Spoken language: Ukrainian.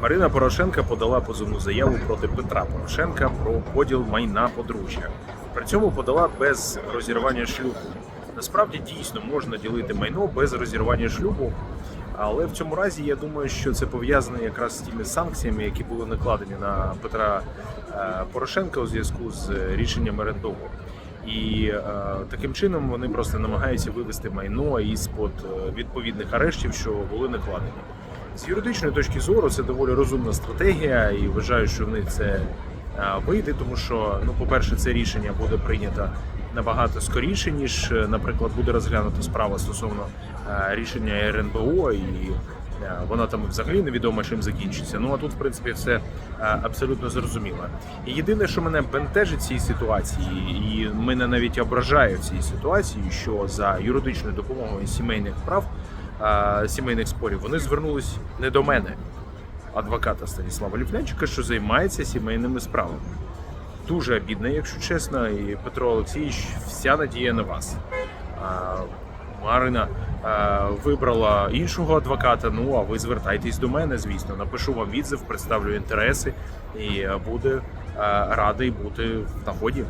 Марина Порошенка подала позовну заяву проти Петра Порошенка про поділ майна подружжя. При цьому подала без розірвання шлюбу. Насправді дійсно можна ділити майно без розірвання шлюбу, але в цьому разі я думаю, що це пов'язано якраз з тими санкціями, які були накладені на Петра е, Порошенка у зв'язку з рішенням РНБО. І е, таким чином вони просто намагаються вивести майно із-под е, відповідних арештів, що були накладені. З юридичної точки зору це доволі розумна стратегія, і вважаю, що в них це вийде, тому що, ну, по-перше, це рішення буде прийнято набагато скоріше, ніж, е, наприклад, буде розглянута справа стосовно е, рішення РНБО, і е, вона там взагалі невідомо чим закінчиться. Ну а тут, в принципі, все абсолютно зрозуміло. І єдине, що мене бентежить в цій ситуації, і мене навіть ображає в цій ситуації, що за юридичною допомогою сімейних прав сімейних спорів вони звернулись не до мене, адвоката Станіслава Ліфнянчика, що займається сімейними справами. Дуже обідно, якщо чесно, і Петро Олексійович, вся надія на вас. А, Марина а, вибрала іншого адвоката. Ну а ви звертайтесь до мене, звісно. Напишу вам відзив, представлю інтереси і буде радий бути в нагоді.